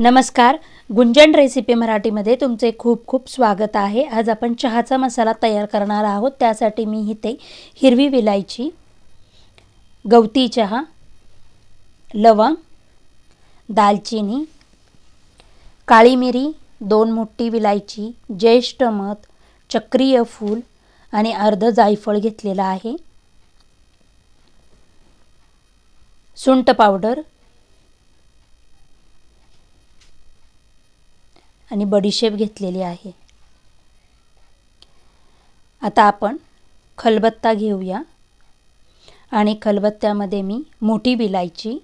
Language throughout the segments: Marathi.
नमस्कार गुंजन रेसिपी मराठीमध्ये तुमचे खूप खूप स्वागत आहे. आज आपण चहाचा मसाला तयार करणार आहोत. त्यासाठी मी इथे हिरवी विलायची गवती चहा लवंग दालचिनी काळी मिरी दोन मोठी विलायची ज्येष्ठ मध चक्रीय फूल आणि अर्ध जायफळ घेतलेलं आहे. सुंट पावडर आणि बडीशेप घेतलेली आहे. आता आपण खलबत्ता घेऊया. आणि खलबत्त्यामध्ये मी मोठी विलायची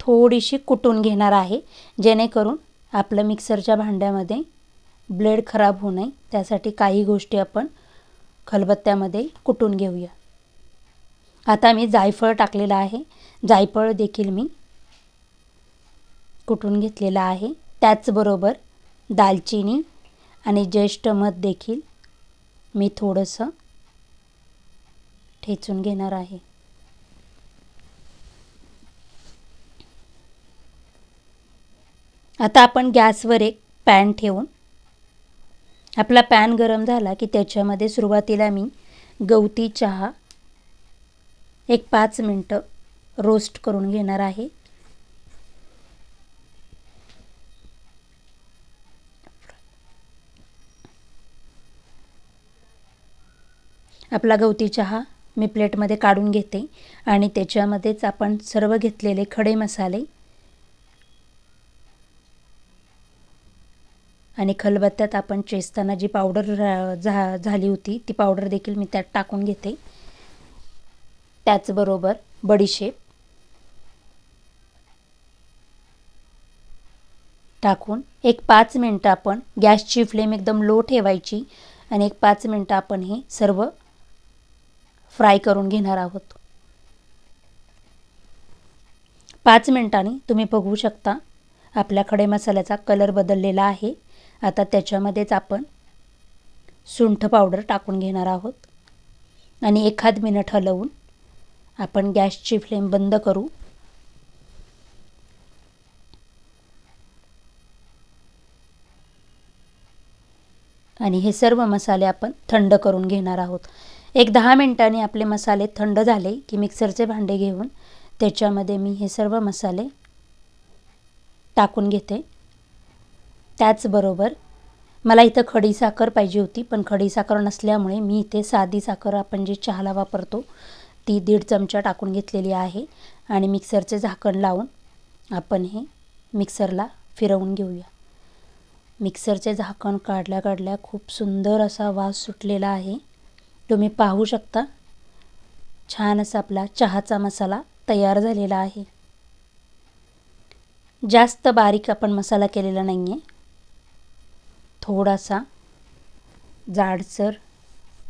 थोडीशी कुटून घेणार आहे. जेणेकरून आपलं मिक्सरच्या भांड्यामध्ये ब्लेड खराब होऊ नये. त्यासाठी काही गोष्टी आपण खलबत्त्यामध्ये कुटून घेऊया. आता मी जायफळ टाकलेलं आहे. जायफळ देखील मी कुटून घेतलेला आहे. त्याचबरोबर दालचिनी आणि ज्येष्ठ मध देखील मी थोडंसं ठेचून घेणार आहे. आता आपण गॅसवर एक पॅन ठेवून आपला पॅन गरम झाला की त्याच्यामध्ये सुरुवातीला मी गवती चहा एक पाच मिनटं रोस्ट करून घेणार आहे. आपला गवती चहा मी प्लेटमध्ये काढून घेते आणि त्याच्यामध्येच आपण सर्व घेतलेले खडे मसाले आणि खलबत्त्यात आपण चेसताना जी पावडर झा झाली होती ती पावडर देखील मी त्यात टाकून घेते. त्याचबरोबर बडीशेप टाकून एक पाच मिनटं आपण गॅसची फ्लेम एकदम लो ठेवायची आणि एक पाच मिनटं आपण हे सर्व फ्राय करून घेणार आहोत. पाच मिनटांनी तुम्ही बघू शकता आपल्या खडे मसाल्याचा कलर बदललेला आहे. आता त्याच्यामध्येच आपण सुंठ पावडर टाकून घेणार आहोत. आणि एखाद मिनिट हलवून आपण गॅसची फ्लेम बंद करू. आणि हे सर्व मसाले आपण थंड करून घेणार आहोत. एक दहा मिनटांनी आपले मसाले थंड झाले की मिक्सरचे भांडे घेऊन त्याच्यामध्ये मी हे सर्व मसाले टाकून घेते. त्याचबरोबर मला इथं खडी साखर पाहिजे होती पण खडी साखर नसल्यामुळे मी इथे साधी साखर आपण जी चहाला वापरतो ती दीड चमचा टाकून घेतलेली आहे आणि मिक्सरचे झाकण लावून आपण हे मिक्सरला फिरवून घेऊया. मिक्सरचे झाकण काढल्या काढल्या खूप सुंदर असा वास सुटलेला आहे. तुम्ही पाहू शकता छान असा आपला चहाचा मसाला तयार झालेला आहे. जास्त बारीक आपण मसाला केलेला नाही आहे थोडासा जाडसर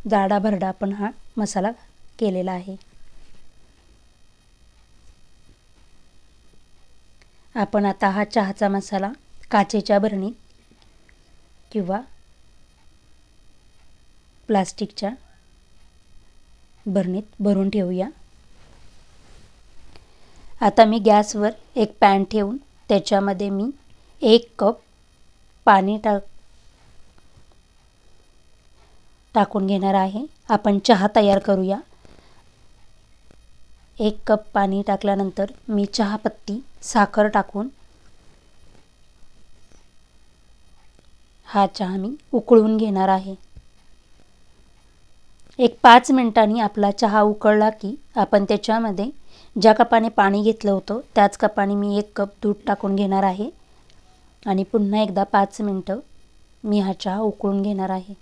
जाडा भरडा आपण हा मसाला केलेला आहे. आपण आता हा चहाचा मसाला काचेच्या भरणीत किंवा प्लास्टिकच्या भरणीत भरून ठेवूया. आता मी गॅसवर एक पॅन ठेवून त्याच्यामध्ये मी एक कप पाणी टाक टाकून घेणार आहे. आपण चहा तयार करूया. एक कप पाणी टाकल्यानंतर मी चहापत्ती साखर टाकून हा चहा मी उकळून घेणार आहे. एक पाच मिनटांनी आपला चहा उकळला की आपण त्याच्यामध्ये ज्या कपाने पाणी घेतलं होतं त्याच कपाने मी एक कप दूध टाकून घेणार आहे आणि पुन्हा एकदा पाच मिनटं मी हा चहा उकळून घेणार आहे.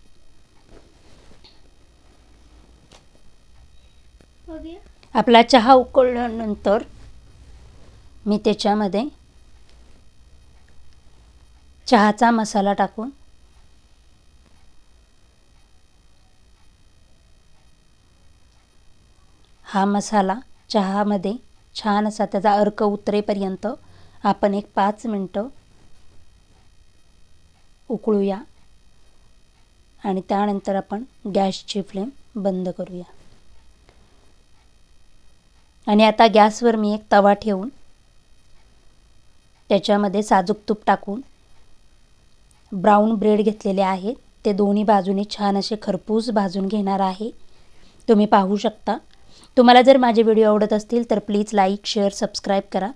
हो आपला चहा उकळल्यानंतर मी त्याच्यामध्ये चहाचा मसाला टाकून हा मसाला चहामध्ये छान असा त्याचा अर्क उतरेपर्यंत आपण एक पाच मिनटं उकळूया आणि त्यानंतर आपण गॅसची फ्लेम बंद करूया. आणि आता गॅसवर मी एक तवा ठेवून त्याच्यामध्ये साजूक तूप टाकून ब्राऊन ब्रेड घेतलेले आहेत. ते दोन्ही बाजूने छान असे खरपूस भाजून घेणार आहे. तुम्ही पाहू शकता. तुम्हाला जर माझे व्हिडिओ आवडत असतील तर प्लीज लाईक शेअर सबस्क्राईब करा.